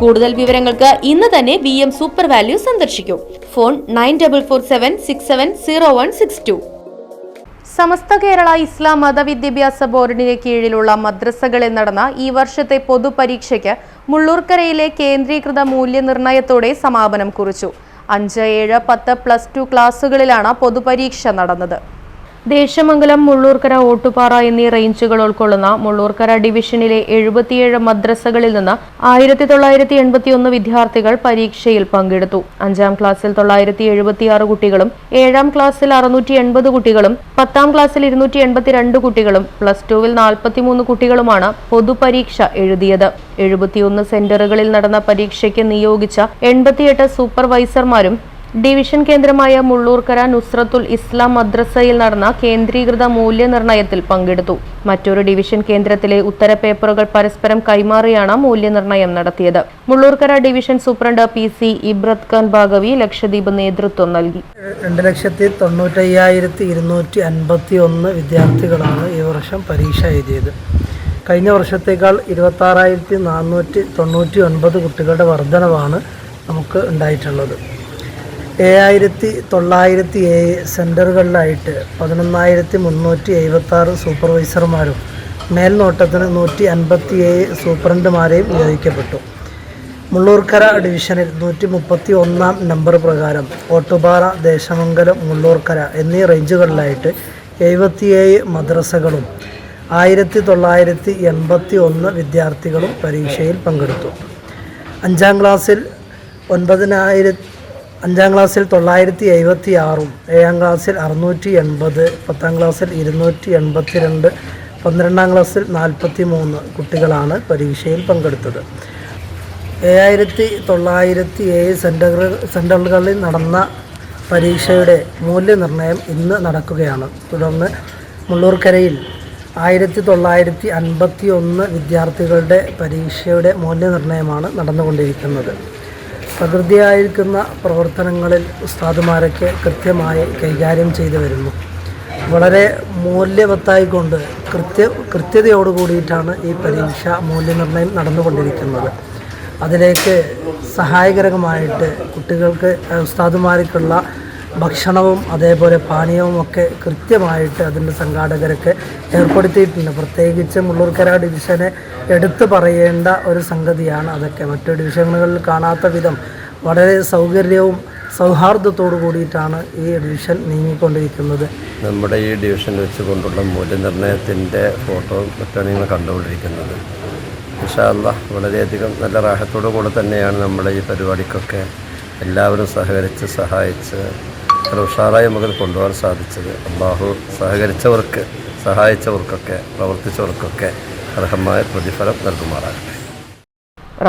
കൂടുതൽ വിവരങ്ങൾക്ക് ഇന്ന് തന്നെ വി എം സൂപ്പർ വാല്യൂ സന്ദർശിക്കും. Phone nine double four seven six seven zero one six two Samastha Kerala Islam Mathavidyabhyasa ബോർഡിന് കീഴിലുള്ള മദ്രസകളിൽ നടന്ന ഈ വർഷത്തെ പൊതുപരീക്ഷയ്ക്ക് മുള്ളൂർക്കരയിലെ കേന്ദ്രീകൃത മൂല്യനിർണയത്തോടെ സമാപനം കുറിച്ചു. അഞ്ച് ഏഴ് പത്ത് പ്ലസ് ടു ക്ലാസുകളിലാണ് പൊതുപരീക്ഷ നടന്നത്. ദേശമംഗലം മുള്ളൂർക്കര ഓട്ടുപാറ എന്നീ റേഞ്ചുകൾ ഉൾക്കൊള്ളുന്ന മുള്ളൂർക്കര ഡിവിഷനിലെ എഴുപത്തിയേഴ് മദ്രസകളിൽ നിന്ന് ആയിരത്തി തൊള്ളായിരത്തി എൺപത്തിയൊന്ന് വിദ്യാർത്ഥികൾ പരീക്ഷയിൽ പങ്കെടുത്തു. അഞ്ചാം ക്ലാസ്സിൽ തൊള്ളായിരത്തി എഴുപത്തിയാറ് കുട്ടികളും ഏഴാം ക്ലാസ്സിൽ അറുന്നൂറ്റി എൺപത് കുട്ടികളും പത്താം ക്ലാസ്സിൽ ഇരുന്നൂറ്റി എൺപത്തിരണ്ട് കുട്ടികളും പ്ലസ് ടുവിൽ നാൽപ്പത്തിമൂന്ന് കുട്ടികളുമാണ് പൊതുപരീക്ഷ എഴുതിയത്. എഴുപത്തിയൊന്ന് സെന്ററുകളിൽ നടന്ന പരീക്ഷയ്ക്ക് നിയോഗിച്ച എൺപത്തിയെട്ട് സൂപ്പർവൈസർമാരും ഡിവിഷൻ കേന്ദ്രമായ മുള്ളൂർക്കര നുസ്രത്തുൽ ഇസ്ലാം മദ്രസയിൽ നടന്ന കേന്ദ്രീകൃത മൂല്യനിർണയത്തിൽ പങ്കെടുത്തു. മറ്റൊരു ഡിവിഷൻ കേന്ദ്രത്തിലെ ഉത്തര പേപ്പറുകൾ പരസ്പരം കൈമാറിയാണ് മൂല്യനിർണയം നടത്തിയത്. Mullurkara division superintendent P C Ibrat Khan Bhagavi Lakshadweep നേതൃത്വം നൽകി. രണ്ട് ലക്ഷത്തി തൊണ്ണൂറ്റയ്യായിരത്തി ഇരുന്നൂറ്റി അൻപത്തി ഒന്ന് വിദ്യാർത്ഥികളാണ് ഈ വർഷം പരീക്ഷ എഴുതിയത്. കഴിഞ്ഞ വർഷത്തേക്കാൾ ഇരുപത്താറായിരത്തി നാനൂറ്റി തൊണ്ണൂറ്റി ഒൻപത് കുട്ടികളുടെ വർധനവാണ് നമുക്ക് ഉണ്ടായിട്ടുള്ളത്. ഏഴായിരത്തി തൊള്ളായിരത്തി ഏഴ് സെന്ററുകളിലായിട്ട് പതിനൊന്നായിരത്തി മുന്നൂറ്റി എഴുപത്താറ് സൂപ്പർവൈസർമാരും മേൽനോട്ടത്തിന് നൂറ്റി അൻപത്തി ഏഴ് സൂപ്രണ്ടുമാരെയും നിയോഗിക്കപ്പെട്ടു. മുള്ളൂർക്കര ഡിവിഷനിൽ നൂറ്റി മുപ്പത്തി ഒന്നാം നമ്പർ പ്രകാരം ഓട്ടുപാറ ദേശമംഗലം മുള്ളൂർക്കര എന്നീ റേഞ്ചുകളിലായിട്ട് എഴുപത്തിയേഴ് മദ്രസകളും ആയിരത്തി തൊള്ളായിരത്തി എൺപത്തി ഒന്ന് വിദ്യാർത്ഥികളും പരീക്ഷയിൽ പങ്കെടുത്തു. അഞ്ചാം ക്ലാസ്സിൽ ഒൻപതിനായിരത്തി അഞ്ചാം ക്ലാസ്സിൽ തൊള്ളായിരത്തി എഴുപത്തി ആറും ഏഴാം ക്ലാസ്സിൽ അറുന്നൂറ്റി എൺപത് പത്താം ക്ലാസ്സിൽ ഇരുന്നൂറ്റി എൺപത്തി രണ്ട് പന്ത്രണ്ടാം ക്ലാസ്സിൽ നാൽപ്പത്തി മൂന്ന് കുട്ടികളാണ് പരീക്ഷയിൽ പങ്കെടുത്തത്. ഏഴായിരത്തി തൊള്ളായിരത്തി ഏഴ് സെന്ററുകൾ സെന്ററുകളിൽ നടന്ന പരീക്ഷയുടെ മൂല്യനിർണയം ഇന്ന് നടക്കുകയാണ്. തുടർന്ന് മുള്ളൂർക്കരയിൽ ആയിരത്തി തൊള്ളായിരത്തി അൻപത്തി ഒന്ന് വിദ്യാർത്ഥികളുടെ പരീക്ഷയുടെ മൂല്യനിർണയമാണ് നടന്നുകൊണ്ടിരിക്കുന്നത്. പ്രകൃതിയായിരിക്കുന്ന പ്രവർത്തനങ്ങളിൽ ഉസ്താദുമാരൊക്കെ കൃത്യമായി കൈകാര്യം ചെയ്തു വരുന്നു. വളരെ മൂല്യവത്തായിക്കൊണ്ട് കൃത്യ കൃത്യതയോട് കൂടിയിട്ടാണ് ഈ പരീക്ഷ മൂല്യനിർണയം നടന്നുകൊണ്ടിരിക്കുന്നത്. അതിലേക്ക് സഹായകരമായിട്ട് കുട്ടികൾക്ക് ഉസ്താദുമാർക്കുള്ള ഭക്ഷണവും അതേപോലെ പാനീയവും ഒക്കെ കൃത്യമായിട്ട് അതിന്റെ സംഘാടകരൊക്കെ ഏർപ്പെടുത്തിയിട്ടുണ്ട്. പ്രത്യേകിച്ച് മുള്ളൂർക്കര ഡിവിഷനെ എടുത്തു പറയേണ്ട ഒരു സംഗതിയാണ് അതൊക്കെ. മറ്റു ഡിവിഷനുകളിൽ കാണാത്ത വിധം വളരെ സൗകര്യവും സൗഹാർദ്ദത്തോടു കൂടിയിട്ടാണ് ഈ ഡിവിഷൻ നീങ്ങിക്കൊണ്ടിരിക്കുന്നത്. നമ്മുടെ ഈ ഡിവിഷൻ വെച്ചുകൊണ്ടുള്ള മൂല്യനിർണയത്തിന്റെ ഫോട്ടോ മറ്റാണ് നിങ്ങൾ കണ്ടുകൊണ്ടിരിക്കുന്നത്. ഇൻഷാല്ല വളരെയധികം നല്ല റാഹത്തോടു കൂടെ തന്നെയാണ് നമ്മുടെ ഈ പരിപാടിക്കൊക്കെ എല്ലാവരും സഹകരിച്ച് സഹായിച്ച് അത്ര ഉഷാറായി നമുക്ക് കൊണ്ടുപോകാൻ സാധിച്ചത്. അള്ളാഹു സഹകരിച്ചവർക്ക് സഹായിച്ചവർക്കൊക്കെ പ്രവർത്തിച്ചവർക്കൊക്കെ അർഹമായ പ്രതിഫലം നൽകുമാറാകട്ടെ.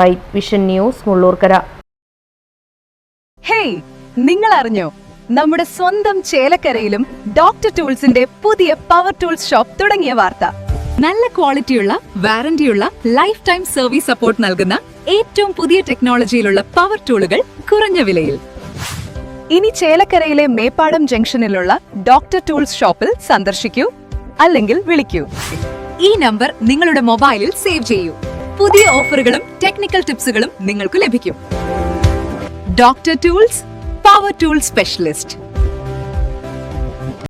Right vision news Mullurkara. Hey നിങ്ങൾ അറിഞ്ഞോ നമ്മുടെ സ്വന്തം ചേലക്കരയിലും ഡോക്ടർ ടൂൾസിന്റെ പുതിയ പവർ ടൂൾസ് ഷോപ്പ് തുടങ്ങിയ വാർത്ത. നല്ല ക്വാളിറ്റിയുള്ള വാറന്റിയുള്ള ലൈഫ് ടൈം സർവീസ് സപ്പോർട്ട് നൽകുന്ന ഏറ്റവും പുതിയ ടെക്നോളജിയിലുള്ള പവർ ടൂളുകൾ കുറഞ്ഞ വിലയിൽ. ഇനി ചേലക്കരയിലെ മേപ്പാടം ജംഗ്ഷനിലുള്ള ഡോക്ടർ ടൂൾസ് ഷോപ്പിൽ സന്ദർശിക്കൂ അല്ലെങ്കിൽ വിളിക്കൂ. ഈ നമ്പർ നിങ്ങളുടെ മൊബൈലിൽ സേവ് ചെയ്യൂ. പുതിയ ഓഫറുകളും ടെക്നിക്കൽ ടിപ്സുകളും നിങ്ങൾക്ക് ലഭിക്കും. Doctor tools power tool specialist